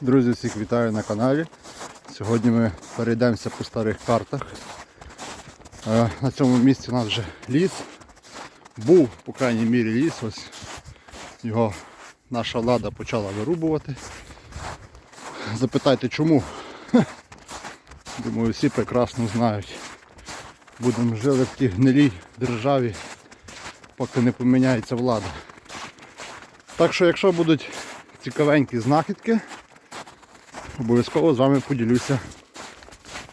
Друзі, всіх вітаю на каналі. Сьогодні ми перейдемося по старих картах. Е, На цьому місці у нас вже ліс. Був, по крайній мірі, ліс. Ось його наша влада почала вирубувати. Запитайте чому? Думаю, всі прекрасно знають. Будемо жили в тій гнилій державі, поки не поміняється влада. Так що, якщо будуть цікавенькі знахідки, обов'язково з вами поділюся.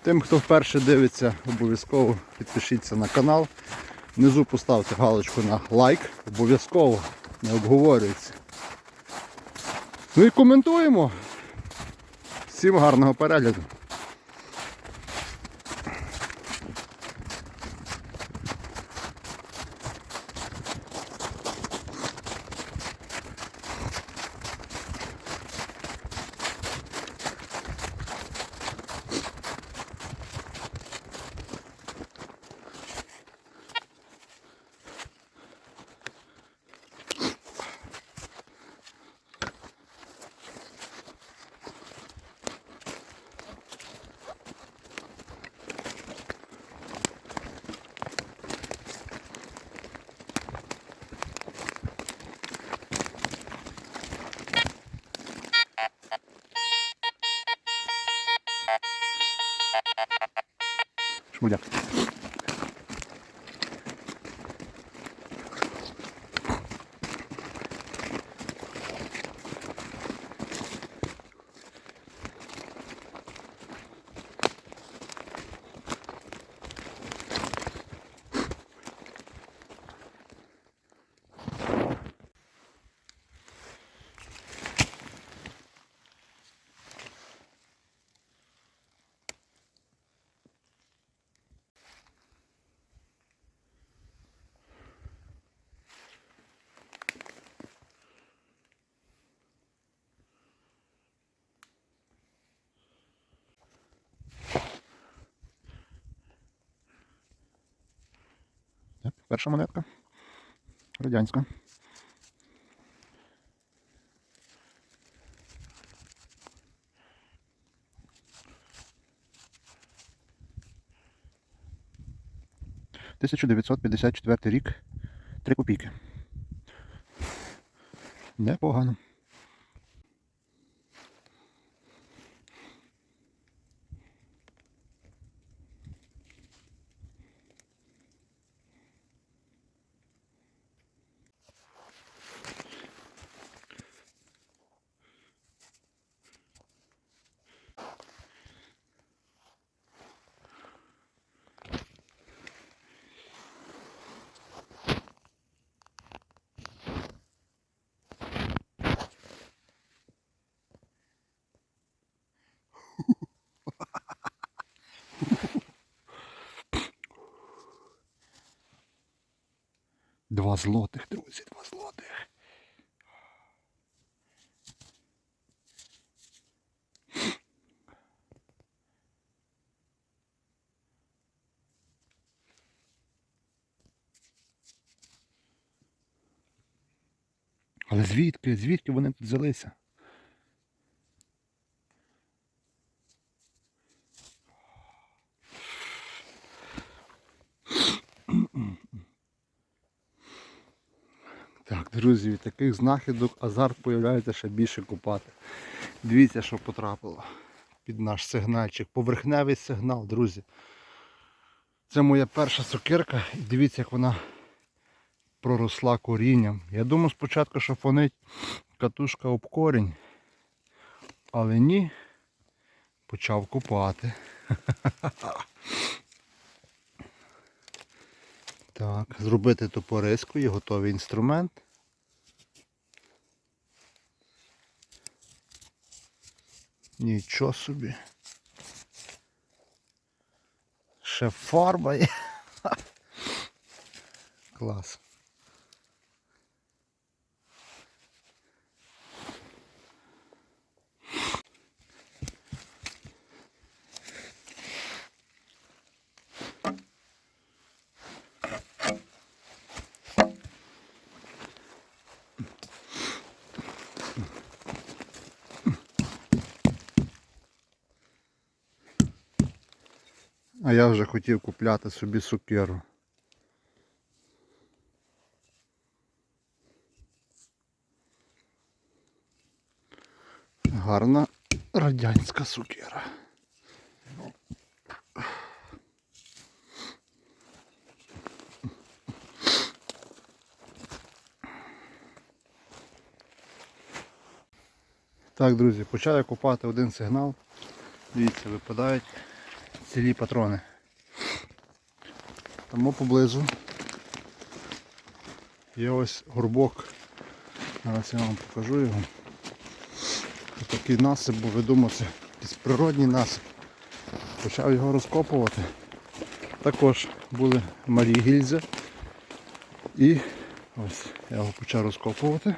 Тим, хто вперше дивиться, обов'язково підпишіться на канал. Внизу поставте галочку на лайк, обов'язково не обговорюється. Ну і коментуємо. Всім гарного перегляду. Шмуляк. Так, перша монетка. Радянська. Тисяча дев'ятсот п'ятдесят четвертий рік. Три копійки. Непогано. Два злотих, друзі, два злотих. Але звідки? Звідки вони тут взялися? Так, друзі, від таких знахідок азарт появляється ще більше купати. Дивіться, що потрапило під наш сигнальчик. Поверхневий сигнал, друзі. Це моя перша сокирка і дивіться, як вона проросла корінням. Я думав спочатку, що фонить катушка об корінь. Але ні, почав купати. Так, зробити топориску є готовий інструмент. Нічого собі. Ще фарба є. А я вже хотів купляти собі сукеру. Гарна радянська сукера. Так, друзі, почав купати один сигнал. Дивіться, випадають цілі патрони. Тому поблизу є ось горбок. Зараз я вам покажу його. Ось Такий насип, бо ви думаєте, якийсь природній насип. Почав його розкопувати. Також були малі гільзи. І ось я його почав розкопувати.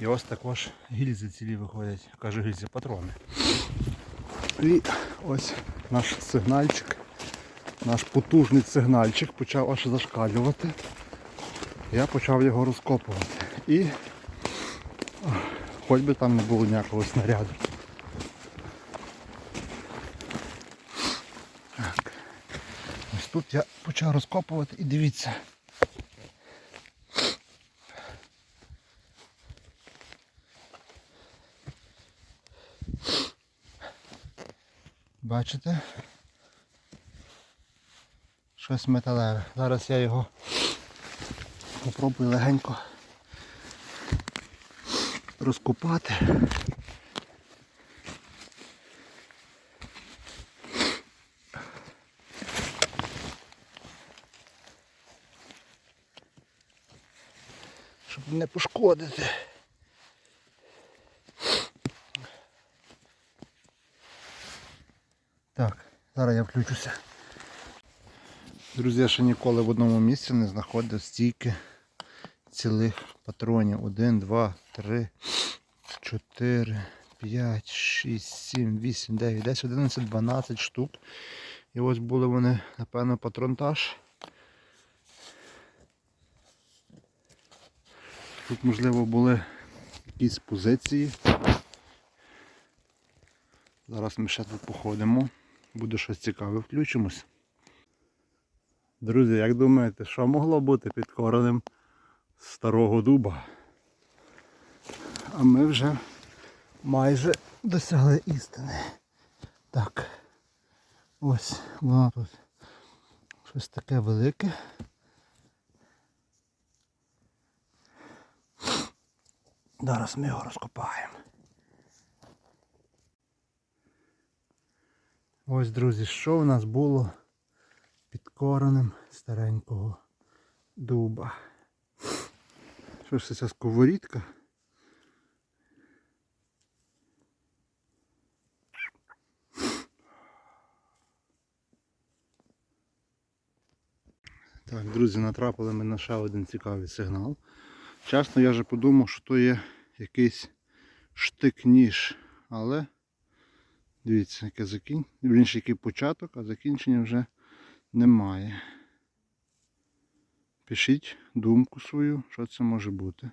І ось також гільзи цілі виходять, кажу гільзи патрони. І ось наш сигнальчик, наш потужний сигнальчик почав аж зашкалювати. Я почав його розкопувати. І хоч би там не було ніякого снаряду. Так. Ось тут я почав розкопувати і дивіться. Бачите? Щось металеве. Зараз я його попробую легенько розкопати. Щоб не пошкодити. Так, зараз я включуся. Друзі, я ще ніколи в одному місці не знаходив стільки цілих патронів. 1, 2, 3, 4, 5, 6, 7, 8, 9, 10, 11, 12 штук. І ось були вони, напевно, патронтаж. Тут, можливо, були якісь позиції. Зараз ми ще тут походимо. Буде щось цікаве, включимось. Друзі, як думаєте, що могло бути під коренем старого дуба? А ми вже майже досягли істини. Так. Ось воно тут щось таке велике. Зараз ми його розкопаємо. Ось, друзі, що в нас було під коренем старенького дуба. Що ж це ця сковорідка? Так, друзі, натрапили ми на ще один цікавий сигнал. Чесно, я вже подумав, що то є якийсь штик-ніж, але Дивіться, яке закін... Вірніше, який початок, а закінчення вже немає. Пишіть думку свою, що це може бути.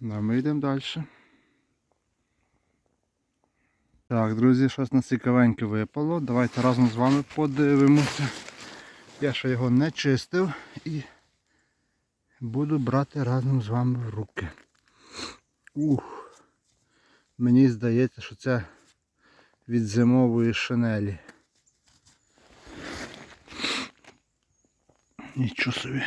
Да, ми йдемо далі. Так, друзі, щось на цікавеньке випало. Давайте разом з вами подивимося. Я ще його не чистив і буду брати разом з вами в руки. Ух. Мені здається, що це від зимової шинелі. Нічого собі.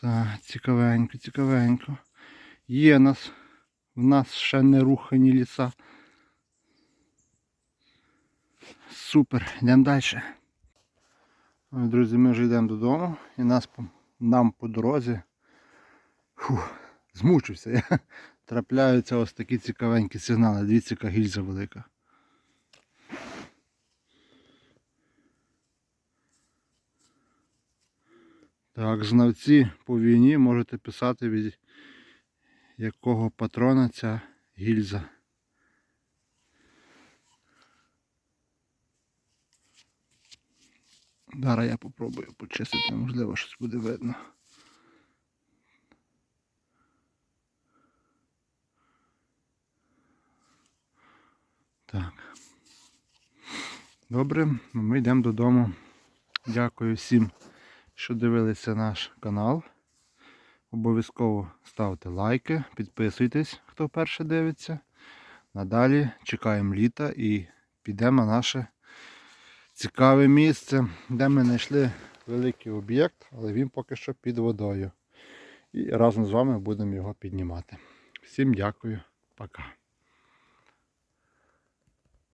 Так, цікавенько, цікавенько. Є нас. В нас ще не рухані ліса. Супер, йдемо далі. Друзі, ми вже йдемо додому і нас нам по дорозі фу, змучився я. Трапляються ось такі цікавенькі сигнали. Дивіться, яка гільза велика. Так, знавці по війні можете писати від якого патрона ця гільза. Зараз я спробую почистити, можливо, щось буде видно. Так. Добре, ми йдемо додому. Дякую всім, що дивилися наш канал. Обов'язково ставте лайки, підписуйтесь, хто вперше дивиться. Надалі чекаємо літа і підемо на наше цікаве місце, де ми знайшли великий об'єкт, але він поки що під водою. І разом з вами будемо його піднімати. Всім дякую, пока.